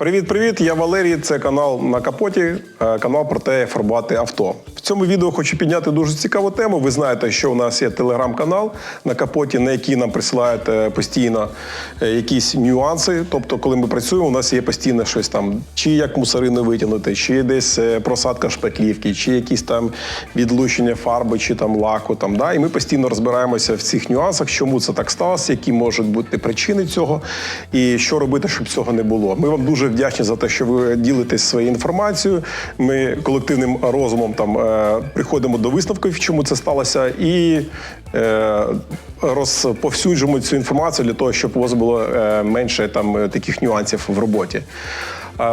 Привіт, привіт! Я Валерій. Це канал на капоті, е, канал про те, як фарбувати авто. В цьому відео хочу підняти дуже цікаву тему. Ви знаєте, що у нас є телеграм-канал на капоті, на який нам присилають е, постійно е, якісь нюанси. Тобто, коли ми працюємо, у нас є постійно щось там, чи як мусорину витягнути, чи десь просадка шпаклівки, чи якісь там відлучення фарби, чи там лаку. Там, да? І ми постійно розбираємося в цих нюансах, чому це так сталося, які можуть бути причини цього, і що робити, щоб цього не було. Ми вам дуже вдячні за те, що ви ділитесь своєю інформацією. Ми колективним розумом там е, приходимо до висновків, чому це сталося, і е, розповсюджуємо цю інформацію для того, щоб у вас було е, менше там таких нюансів в роботі.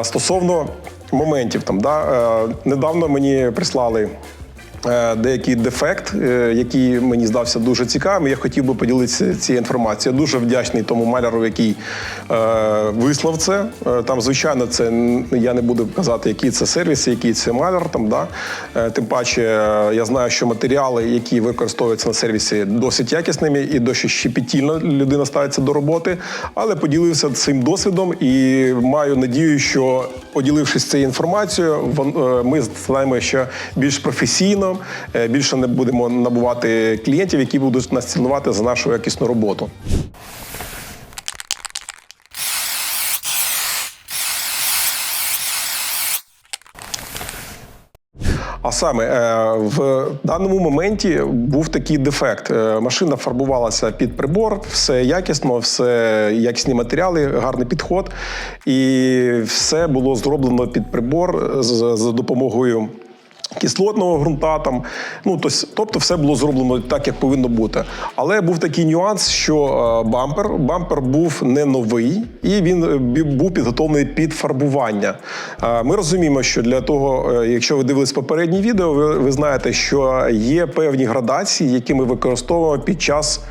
Стосовно моментів, там да недавно мені прислали. Е, Деякий дефект, е, який мені здався дуже цікавим. Я хотів би поділитися цією інформацією. Я дуже вдячний тому маляру, який е, вислав це. Там, звичайно, це я не буду казати, який це сервіс, який це маляр. Там, да? Тим паче, я знаю, що матеріали, які використовуються на сервісі, досить якісними і досить щепетільно людина ставиться до роботи. Але поділився цим досвідом і маю надію, що поділившись цією інформацією, е, ми станемо ще більш професійно, е, більше не будемо набувати клієнтів, які будуть нас цінувати за нашу якісну роботу. А саме е, в даному моменті був такий дефект. Е, Машина фарбувалася під прибор, все якісно, все якісні матеріали, гарний підход, і все було зроблено під прибор за допомогою. Кислотного ґрунта там, ну тобто все було зроблено так, як повинно бути. Але був такий нюанс, що е, бампер бампер був не новий і він е, був підготовлений під фарбування. Е, Ми розуміємо, що для того, якщо ви дивились попередні відео, ви, ви знаєте, що є певні градації, які ми використовуємо під час.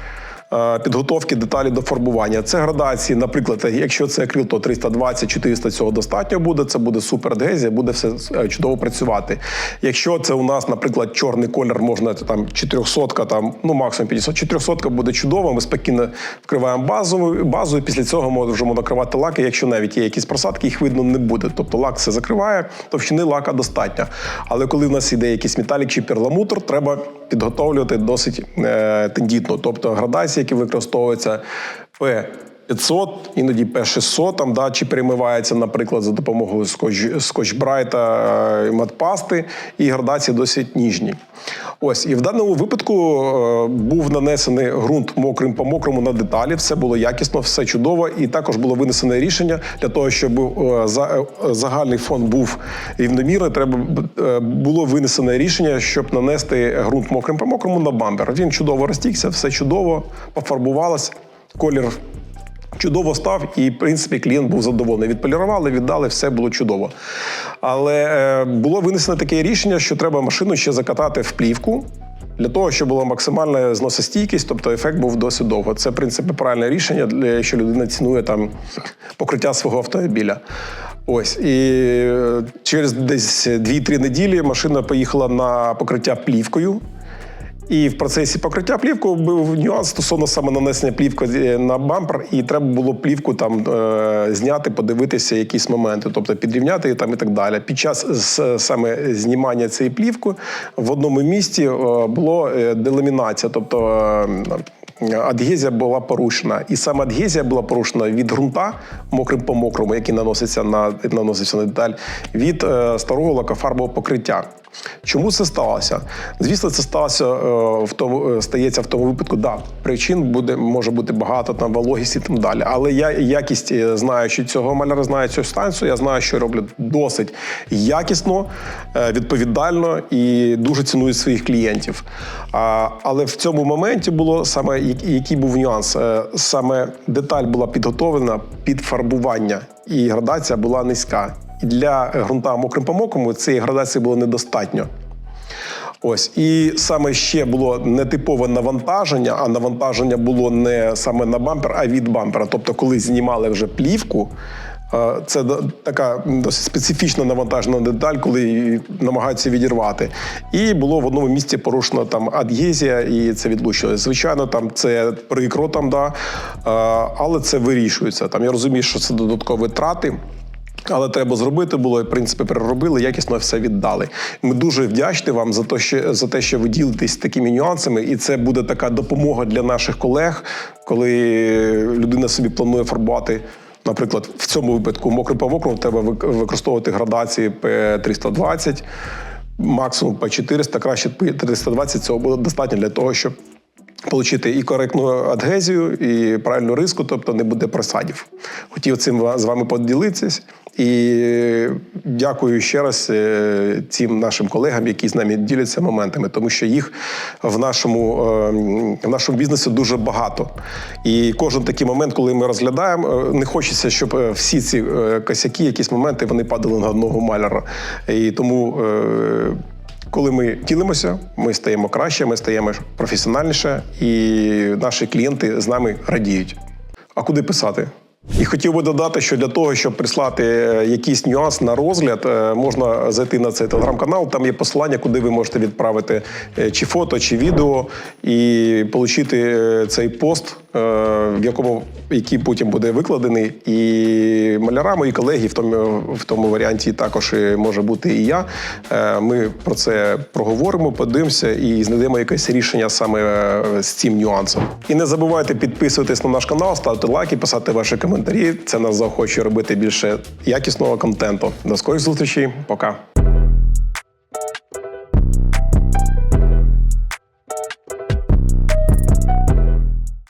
Е, Підготовки деталі до фарбування. Це градації, наприклад, якщо це акрил, то 320-400 цього достатньо буде. Це буде супер адгезія, буде все е, чудово працювати. Якщо це у нас, наприклад, чорний колір, можна там 400, там ну максимум 50, 400 буде чудово. Ми спокійно вкриваємо базу, базу і після цього можемо накривати лаки. Якщо навіть є якісь просадки, їх видно не буде. Тобто лак все закриває, товщини лака достатньо. Але коли в нас іде якийсь металік чи перламутр, треба підготовлювати досить е, тендітно. Тобто градації, які використовуються П. 500, іноді П600, там, да, чи перемивається, наприклад, за допомогою скотч, скотч-брайта, е, матпасти, і градації досить ніжні. Ось, і в даному випадку е, був нанесений ґрунт мокрим по мокрому на деталі, все було якісно, все чудово, і також було винесене рішення для того, щоб е, за, е, загальний фон був рівномірний. Треба е, було винесене рішення, щоб нанести ґрунт мокрим по мокрому на бампер. Він чудово розтікся, все чудово, пофарбувалось, колір чудово став, і в принципі клієнт був задоволений. Відполірували, віддали, все було чудово. Але е, було винесено таке рішення, що треба машину ще закатати в плівку. Для того, щоб була максимальна зносостійкість, тобто ефект був досить довго. Це, в принципі, правильне рішення, якщо людина цінує там покриття свого автомобіля. Ось і е, через десь 2-3 неділі машина поїхала на покриття плівкою. І в процесі покриття плівкою був нюанс стосовно саме нанесення плівки е, на бампер, і треба було плівку там е, зняти, подивитися якісь моменти, тобто підрівняти там і так далі. Під час саме знімання цієї плівки в одному місці е, було деламінація, тобто. Адгезія була порушена, і саме адгезія була порушена від ґрунта мокрим по мокрому, який наноситься на наноситься на деталь, від старого лакофарбового покриття. Чому це сталося? Звісно, це сталося е, в тому, е, стається в тому випадку. Да, причин буде може бути багато там вологість і там далі. Але я якість е, знаючи цього маляра, знаю цю станцію. Я знаю, що роблять досить якісно, відповідально і дуже цінують своїх клієнтів. Але в цьому моменті було саме який був нюанс. Саме деталь була підготовлена під фарбування, і градація була низька. Для ґрунта мокрим по мокрому цієї градації було недостатньо. Ось і саме ще було не типове навантаження, а навантаження було не саме на бампер, а від бампера. Тобто, коли знімали вже плівку, е, це така досить специфічна навантажена деталь, коли намагаються відірвати. І було в одному місці порушена там адгезія, і це відлучилось. Звичайно, там це прикро, там, да, е, але це вирішується. Там я розумію, що це додаткові трати. Але треба зробити було, і, в принципі, переробили, якісно все віддали. Ми дуже вдячні вам за те, що, за те, що ви ділитесь такими нюансами, і це буде така допомога для наших колег, коли людина собі планує фарбувати. Наприклад, в цьому випадку мокрий по мокрому треба використовувати градації P320, максимум P400, краще P320. Цього буде достатньо для того, щоб отримати і коректну адгезію, і правильну риску, тобто не буде просадів. Хотів цим з вами поділитися. І дякую ще раз е, цим нашим колегам, які з нами діляться моментами, тому що їх в нашому, е, в нашому бізнесі дуже багато. І кожен такий момент, коли ми розглядаємо, е, не хочеться, щоб всі ці косяки, якісь моменти, вони падали на одного маляра. І тому. коли ми ділимося, ми стаємо краще, ми стаємо професіональніше, і наші клієнти з нами радіють. А куди писати? І хотів би додати, що для того, щоб прислати е, якийсь нюанс на розгляд, е, можна зайти на цей телеграм-канал. Там є посилання, куди ви можете відправити е, чи фото, чи відео, і отримати цей пост, в якому який потім буде викладений. І маляра, мої колеги в тому, в тому варіанті також може бути і я. Е, Ми про це проговоримо, подивимося і знайдемо якесь рішення саме е, з цим нюансом. І не забувайте підписуватись на наш канал, ставити лайки, писати ваші коментарі. Це нас заохочує робити більше якісного контенту. До скорих зустрічей, пока.